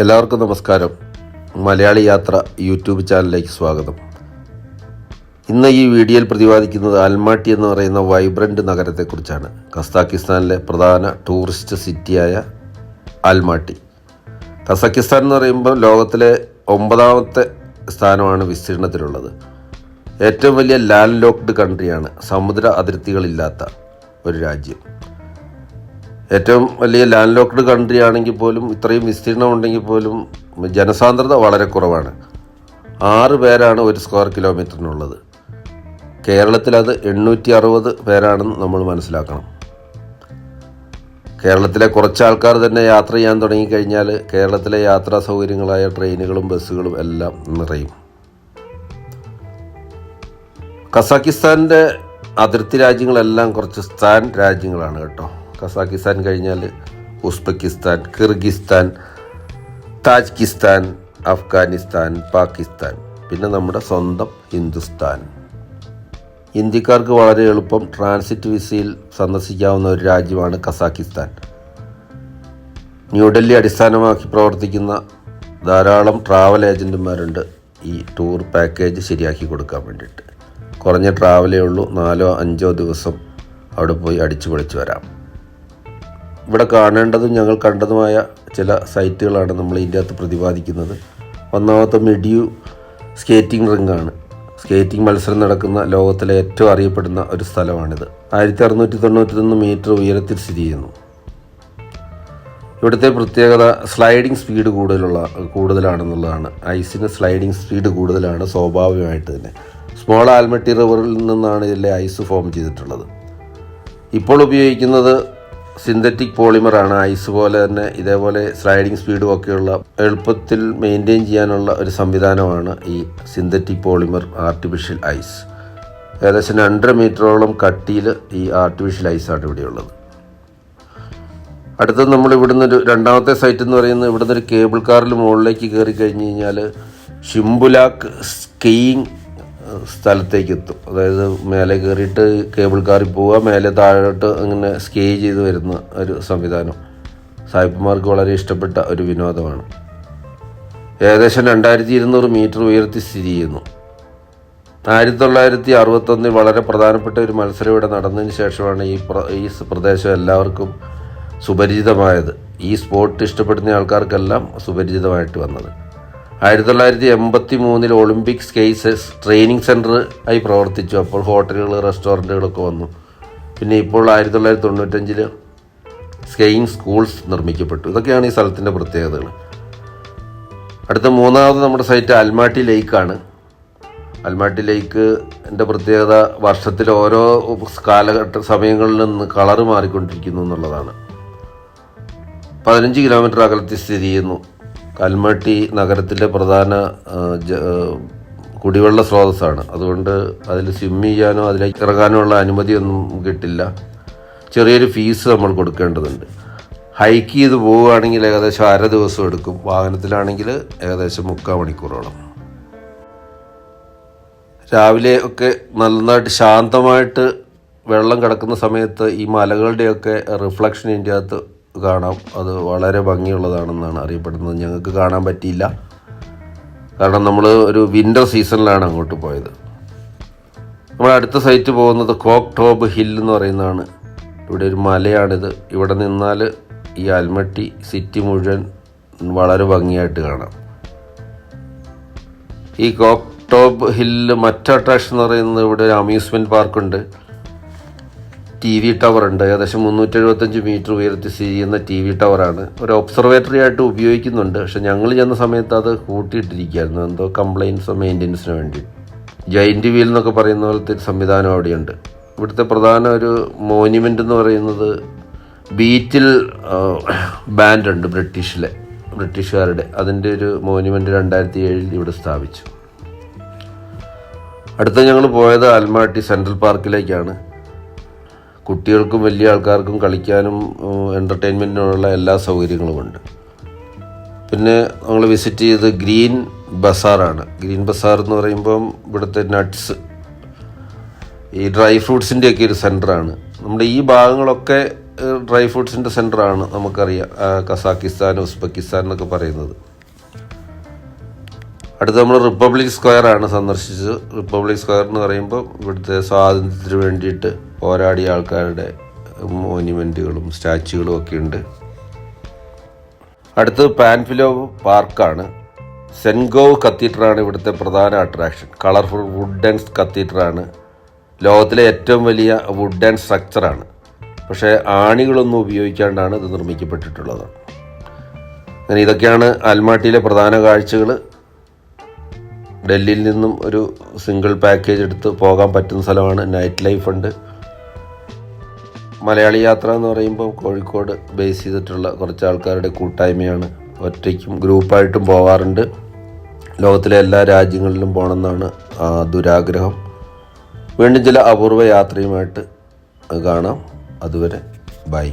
എല്ലാവർക്കും നമസ്കാരം. മലയാളി യാത്ര യൂട്യൂബ് ചാനലിലേക്ക് സ്വാഗതം. ഇന്ന് ഈ വീഡിയോയിൽ പ്രതിപാദിക്കുന്നത് അൽമാട്ടി എന്ന് പറയുന്ന വൈബ്രന്റ് നഗരത്തെക്കുറിച്ചാണ്. കസാക്കിസ്ഥാനിലെ പ്രധാന ടൂറിസ്റ്റ് സിറ്റിയായ അൽമാട്ടി കസാക്കിസ്ഥാൻ എന്ന് പറയുമ്പോൾ ലോകത്തിലെ ഒമ്പതാമത്തെ സ്ഥാനമാണ് വിസ്തീർണത്തിലുള്ളത്. ഏറ്റവും വലിയ ലാൻഡ് ലോക്ക്ഡ് കൺട്രിയാണ്. സമുദ്ര അതിർത്തികളില്ലാത്ത ഒരു രാജ്യം. ഏറ്റവും വലിയ ലാൻഡ് ലോക്ക്ഡ് കൺട്രി ആണെങ്കിൽ പോലും ഇത്രയും വിസ്തീർണം ഉണ്ടെങ്കിൽ പോലും ജനസാന്ദ്രത വളരെ കുറവാണ്. ആറ് പേരാണ് ഒരു സ്ക്വയർ കിലോമീറ്ററിനുള്ളത് കേരളത്തിൽ അത് എണ്ണൂറ്റി അറുപത് പേരാണെന്ന് നമ്മൾ മനസ്സിലാക്കണം. കേരളത്തിലെ കുറച്ച് ആൾക്കാർ തന്നെ യാത്ര ചെയ്യാൻ തുടങ്ങിക്കഴിഞ്ഞാൽ കേരളത്തിലെ യാത്രാ സൗകര്യങ്ങളായ ട്രെയിനുകളും ബസ്സുകളും എല്ലാം നിറയും. കസാക്കിസ്ഥാന്റെ അതിർത്തി രാജ്യങ്ങളെല്ലാം കുറച്ച് സ്ഥാൻ രാജ്യങ്ങളാണ് കേട്ടോ. കസാക്കിസ്ഥാൻ കഴിഞ്ഞാൽ Uzbekistan Kyrgyzstan Tajikistan Afghanistan Pakistan പിന്നെ നമ്മുടെ സ്വന്തം ഹിന്ദുസ്ഥാൻ. ഇന്ത്യക്കാർക്ക് വളരെ എളുപ്പം ട്രാൻസിറ്റ് വിസയിൽ സന്ദർശിക്കാവുന്ന ഒരു രാജ്യമാണ് കസാക്കിസ്ഥാൻ ന്യൂഡൽഹി അടിസ്ഥാനമാക്കി പ്രവർത്തിക്കുന്ന ധാരാളം ട്രാവൽ ഏജന്റുമാരുണ്ട് ഈ ടൂർ പാക്കേജ് ശരിയാക്കി കൊടുക്കാൻ വേണ്ടിയിട്ട്. കുറഞ്ഞ ട്രാവലേ ഉള്ളൂ നാലോ അഞ്ചോ ദിവസം അവിടെ പോയി അടിച്ചു പൊളിച്ചു വരാം. ഇവിടെ കാണേണ്ടതും ഞങ്ങൾ കണ്ടതുമായ ചില സൈറ്റുകളാണ് നമ്മൾ ഇതിന്റെ അകത്ത് പ്രതിപാദിക്കുന്നത്. ഒന്നാമത്തെ മെഡിയു സ്കേറ്റിംഗ് റിങ്ങാണ്. സ്കേറ്റിംഗ് മത്സരം നടക്കുന്ന ലോകത്തിലെ ഏറ്റവും അറിയപ്പെടുന്ന ഒരു സ്ഥലമാണിത്. ആയിരത്തി അറുന്നൂറ്റി തൊണ്ണൂറ്റൊന്ന് മീറ്റർ ഉയരത്തിൽ സ്ഥിതി ചെയ്യുന്നു. ഇവിടുത്തെ പ്രത്യേകത സ്ലൈഡിംഗ് സ്പീഡ് കൂടുതലുള്ള കൂടുതലാണെന്നുള്ളതാണ്. ഐസിന് സ്ലൈഡിംഗ് സ്പീഡ് കൂടുതലാണ് സ്വാഭാവികമായിട്ട് തന്നെ. സ്മോൾ ആൽമട്ടി റിവറിൽ നിന്നാണ് ഇതിലെ ഐസ് ഫോം ചെയ്തിട്ടുള്ളത്. ഇപ്പോൾ ഉപയോഗിക്കുന്നത് സിന്തറ്റിക് പോളിമറാണ് ഐസ് പോലെ തന്നെ ഇതേപോലെ സ്ലൈഡിംഗ് സ്പീഡും ഒക്കെയുള്ള എളുപ്പത്തിൽ മെയിന്റെയിൻ ചെയ്യാനുള്ള ഒരു സംവിധാനമാണ് ഈ സിന്തറ്റിക് പോളിമർ ആർട്ടിഫിഷ്യൽ ഐസ് ഏകദേശം രണ്ടര മീറ്ററോളം കട്ടിയിൽ ഈ ആർട്ടിഫിഷ്യൽ ഐസാണ് ഇവിടെയുള്ളത്. അടുത്തത് നമ്മൾ ഇവിടുന്ന് ഒരു രണ്ടാമത്തെ സൈറ്റ് എന്ന് പറയുന്നത് ഇവിടുന്ന് ഒരു കേബിൾ കാറിൽ മുകളിലേക്ക് കയറി കഴിഞ്ഞ് കഴിഞ്ഞാൽ ഷിംബുലാക്ക് സ്കീയിങ് സ്ഥലത്തേക്ക് എത്തും. അതായത് മേലെ കയറിയിട്ട് കേബിൾ കാറിൽ പോവുക മേലെ താഴോട്ട് അങ്ങനെ സ്കേ ചെയ്ത് വരുന്ന ഒരു സംവിധാനം. സായിപ്പന്മാർക്ക് വളരെ ഇഷ്ടപ്പെട്ട ഒരു വിനോദമാണ്. ഏകദേശം രണ്ടായിരത്തി ഇരുന്നൂറ് മീറ്റർ ഉയർത്തി സ്ഥിതി ചെയ്യുന്നു. ആയിരത്തി തൊള്ളായിരത്തി അറുപത്തൊന്നിൽ വളരെ പ്രധാനപ്പെട്ട ഒരു മത്സരം ഇവിടെ നടന്നതിന് ശേഷമാണ് ഈ ഈ പ്രദേശം എല്ലാവർക്കും സുപരിചിതമായത്. ഈ സ്പോർട്ട് ഇഷ്ടപ്പെടുന്ന ആൾക്കാർക്കെല്ലാം സുപരിചിതമായിട്ട് വന്നത്. ആയിരത്തി തൊള്ളായിരത്തി എൺപത്തി മൂന്നിൽ ഒളിമ്പിക്സ് കേസസ് ട്രെയിനിങ് സെന്റർ ആയി പ്രവർത്തിച്ചു. അപ്പോൾ ഹോട്ടലുകൾ റെസ്റ്റോറന്റുകളൊക്കെ വന്നു. പിന്നെ ഇപ്പോൾ ആയിരത്തി തൊള്ളായിരത്തി തൊണ്ണൂറ്റഞ്ചിൽ സ്കെയിങ് സ്കൂൾസ് നിർമ്മിക്കപ്പെട്ടു. ഇതൊക്കെയാണ് ഈ സ്ഥലത്തിന്റെ പ്രത്യേകതകൾ. അടുത്ത മൂന്നാമത് നമ്മുടെ സൈറ്റ് അൽമാട്ടി ലേക്കാണ് അൽമാട്ടി ലേക്ക് എന്റെ പ്രത്യേകത വർഷത്തിൽ ഓരോ കാലഘട്ട സമയങ്ങളിൽ നിന്ന് കളറ് മാറിക്കൊണ്ടിരിക്കുന്നു എന്നുള്ളതാണ്. പതിനഞ്ച് കിലോമീറ്റർ അകലത്തിൽ സ്ഥിതി ചെയ്യുന്നു. കൽമട്ടി നഗരത്തിലെ പ്രധാന കുടിവെള്ള സ്രോതസ്സാണ്. അതുകൊണ്ട് അതിൽ സ്വിം ചെയ്യാനോ അതിലേക്ക് ഇറങ്ങാനോ ഉള്ള അനുമതിയൊന്നും കിട്ടില്ല. ചെറിയൊരു ഫീസ് നമ്മൾ കൊടുക്കേണ്ടതുണ്ട്. ഹൈക്ക് ചെയ്ത് പോവുകയാണെങ്കിൽ ഏകദേശം അര ദിവസം എടുക്കും. വാഹനത്തിലാണെങ്കിൽ ഏകദേശം മുക്കാൽ മണിക്കൂറോളം. രാവിലെ ഒക്കെ നന്നായിട്ട് ശാന്തമായിട്ട് വെള്ളം കിടക്കുന്ന സമയത്ത് ഈ മലകളുടെയൊക്കെ റിഫ്ലക്ഷൻ ഇതിന്റെ അകത്ത് കാണാം. അത് വളരെ ഭംഗിയുള്ളതാണെന്നാണ് അറിയപ്പെടുന്നത്. ഞങ്ങൾക്ക് കാണാൻ പറ്റിയില്ല. കാരണം നമ്മൾ ഒരു വിന്റർ സീസണിലാണ് അങ്ങോട്ട് പോയത്. നമ്മൾ അടുത്ത സൈറ്റ് പോകുന്നത് കോക്ക് ടോബ് ഹിൽ എന്ന് പറയുന്നതാണ്. ഇവിടെ ഒരു മലയാണിത്. ഇവിടെ നിന്നാൽ ഈ അൽമട്ടി സിറ്റി മുഴുവൻ വളരെ ഭംഗിയായിട്ട് കാണാം. ഈ കോക്ക് ടോപ്പ് ഹില്ലിൽ മറ്റ് അട്രാക്ഷൻ എന്ന് പറയുന്നത് ഇവിടെ ഒരു അമ്യൂസ്മെന്റ് പാർക്കുണ്ട് ടി വി ഉണ്ട്. ഏകദേശം മുന്നൂറ്റി എഴുപത്തഞ്ച് മീറ്റർ ഉയരത്തിൽ സ്ഥിതി ചെയ്യുന്ന ടി വി ടവറാണ് ഒരു ഒബ്സർവേറ്ററി ആയിട്ട് ഉപയോഗിക്കുന്നുണ്ട്. പക്ഷെ ഞങ്ങൾ ചെന്ന സമയത്ത് അത് കൂട്ടിയിട്ടിരിക്കുകയായിരുന്നു. എന്തോ കംപ്ലയിൻസോ മെയിന്റെനൻസിന് വേണ്ടി. ജയിന്റ് വീൽ എന്നൊക്കെ പറയുന്ന പോലത്തെ സംവിധാനം അവിടെയുണ്ട്. ഇവിടുത്തെ പ്രധാന ഒരു മോന്യുമെന്റ് എന്ന് പറയുന്നത് ബീറ്റിൽ ബാൻഡ് ഉണ്ട് ബ്രിട്ടീഷിലെ ബ്രിട്ടീഷുകാരുടെ. അതിന്റെ ഒരു മോന്യുമെന്റ് രണ്ടായിരത്തി ഏഴിൽ ഇവിടെ സ്ഥാപിച്ചു. അടുത്ത ഞങ്ങൾ പോയത് ആൽമാട്ടി സെൻട്രൽ പാർക്കിലേക്കാണ്. കുട്ടികൾക്കും വലിയ ആൾക്കാർക്കും കളിക്കാനും എന്റർടൈൻമെന്റിനുള്ള എല്ലാ സൗകര്യങ്ങളുമുണ്ട് പിന്നെ നമ്മൾ വിസിറ്റ് ചെയ്ത് ഗ്രീൻ ബസാറാണ്. ഗ്രീൻ ബസാർ എന്ന് പറയുമ്പം ഇവിടുത്തെ നട്ട്സ് ഈ ഡ്രൈ ഫ്രൂട്ട്സിന്റെയൊക്കെ ഒരു സെന്ററാണ് നമ്മുടെ ഈ ഭാഗങ്ങളൊക്കെ ഡ്രൈ ഫ്രൂട്ട്സിന്റെ സെന്ററാണ് നമുക്കറിയാം. കസാക്കിസ്ഥാൻ ഉസ്ബെക്കിസ്ഥാൻ എന്നൊക്കെ പറയുന്നത്. അടുത്ത് നമ്മൾ റിപ്പബ്ലിക് സ്ക്വയറാണ് സന്ദർശിച്ചത്. റിപ്പബ്ലിക് സ്ക്വയർ എന്ന് പറയുമ്പോൾ ഇവിടുത്തെ സ്വാതന്ത്ര്യത്തിന് വേണ്ടിയിട്ട് പോരാടിയ ആൾക്കാരുടെ മോന്യുമെന്റുകളും സ്റ്റാച്യൂകളും ഒക്കെ ഉണ്ട്. അടുത്തത് പാൻഫിലോ പാർക്കാണ് സെൻഗോവ് കത്തീഡ്രലാണ് ഇവിടുത്തെ പ്രധാന അട്രാക്ഷൻ കളർഫുൾ വുഡ് ആൻഡ് കത്തീഡ്രലാണ് ലോകത്തിലെ ഏറ്റവും വലിയ വുഡ് ആൻഡ് സ്ട്രക്ചറാണ് പക്ഷേ ആണികളൊന്നും ഉപയോഗിക്കാണ്ടാണ് ഇത് നിർമ്മിക്കപ്പെട്ടിട്ടുള്ളത്. അങ്ങനെ ഇതൊക്കെയാണ് അൽമാട്ടിയിലെ പ്രധാന കാഴ്ചകൾ ഡൽഹിയിൽ നിന്നും ഒരു സിംഗിൾ പാക്കേജ് എടുത്ത് പോകാൻ പറ്റുന്ന സ്ഥലമാണ് നൈറ്റ് ലൈഫ് ഉണ്ട്. മലയാളി യാത്ര എന്ന് പറയുമ്പോൾ കോഴിക്കോട് ബേസ് ചെയ്തിട്ടുള്ള കുറച്ച് ആൾക്കാരുടെ കൂട്ടായ്മയാണ്. ഒറ്റയ്ക്കും ഗ്രൂപ്പായിട്ടും പോകാറുണ്ട്. ലോകത്തിലെ എല്ലാ രാജ്യങ്ങളിലും പോകണമെന്നാണ് ദുരാഗ്രഹം. വീണ്ടും ചില അപൂർവ യാത്രയുമായിട്ട് കാണാം. അതുവരെ ബൈ